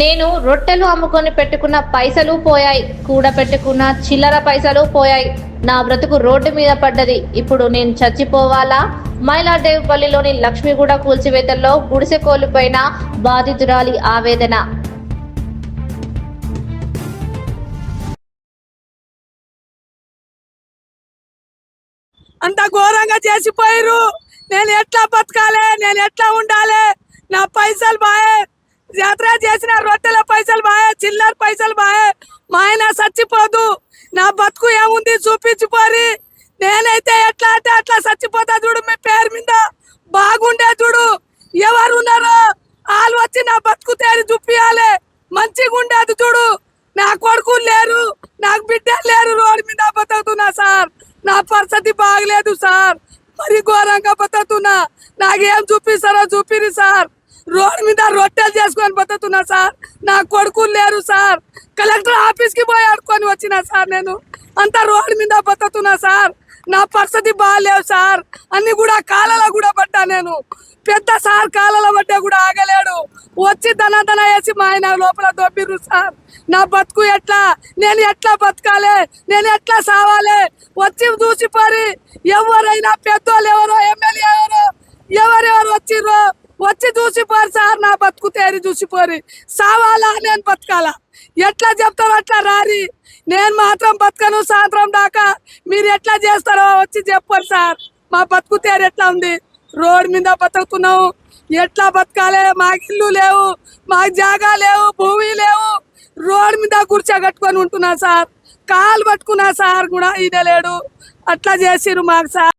నేను రొట్టెలు అమ్ముకొని పెట్టుకున్న పైసలు పోయాయి కూడ పెట్టుకున్న చిల్లర పైసలు పోయాయి. నా బ్రతుకు రోడ్డు మీద పడ్డది. ఇప్పుడు నేను చచ్చిపోవాలా? మైలాదేవిపల్లిలోని లక్ష్మీగూడ కూల్చివేతల్లో గుడిసె కోల్పోయిన బాధితురాలి ఆవేదన. అంత ఘోరంగా చేసిపోయారు నేను ఎట్లా బతకాలి? నేను ఎట్లా ఉండాలి? నా పైసలు బాయే. యాత్ర చేసిన రొట్టెల పైసలు బాయే చిల్లర పైసలు బాయే మా ఆయన చచ్చిపోదు. నా బతుకు ఏముంది చూపించిపోరి నేనైతే ఎట్లా అంటే అట్లా చచ్చిపోతా చూడు మీ పేరు మీద. బాగుండే చూడు. ఎవరు ఉన్నారు వాళ్ళు వచ్చి నా బతుకు తేరి చూపియాలి. మంచిగా ఉండేది చూడు. నా కొడుకులు లేరు. నాకు బిడ్డ లేరు. రోడ్డు మీద బతుకుతున్నా సార్. నా పరిస్థితి బాగలేదు సార్. మరి ఘోరంగా బతుకుతున్నా. నాకేం చూపిస్తారో చూపిరి సార్. రోడ్డు మీద రొట్టెలు చేసుకొని బతుకుతున్నా సార్. నా కొడుకులు లేరు సార్. కలెక్టర్ ఆఫీస్కి పోయి ఆడుకొని వచ్చిన సార్ నేను. అంతా రోడ్డు మీద బతుకుతున్నా సార్. నా పరిస్థితి బాగాలేవు సార్. అన్ని కూడా కాలలో కూడా పడ్డా నేను. పెద్ద సార్ కాలలో పడ్డా కూడా ఆగలేడు. వచ్చి దన దన వేసి మా ఆయన లోపల దొబ్బిర్రు సార్. నా బతుకు ఎట్లా? నేను ఎట్లా బతకాలి? నేను ఎట్లా సావాలి? వచ్చి చూసిపోరి ఎవరైనా పెద్దోళ్ళు వచ్చి చూసిపోరు సార్ నా బతుకు తేరి చూసిపోరి. సావాలా? నేను బతకాలా? ఎట్లా చెప్తావు అట్లా రారి. నేను మాత్రం బతకను సాయంత్రం దాకా. మీరు ఎట్లా చేస్తారో వచ్చి చెప్పారు సార్. మా బతుకు తేరు ఎట్లా ఉంది? రోడ్ మీద బతుకుతున్నావు ఎట్లా బతకాలే? మాకు ఇల్లు లేవు. మాకు జాగా లేవు భూమి లేవు. రోడ్ మీద కూర్చోగట్టుకొని ఉంటున్నా సార్. కాలు పట్టుకున్నా సార్ కూడా ఈయన లేడు. అట్లా చేసిరు మాకు సార్.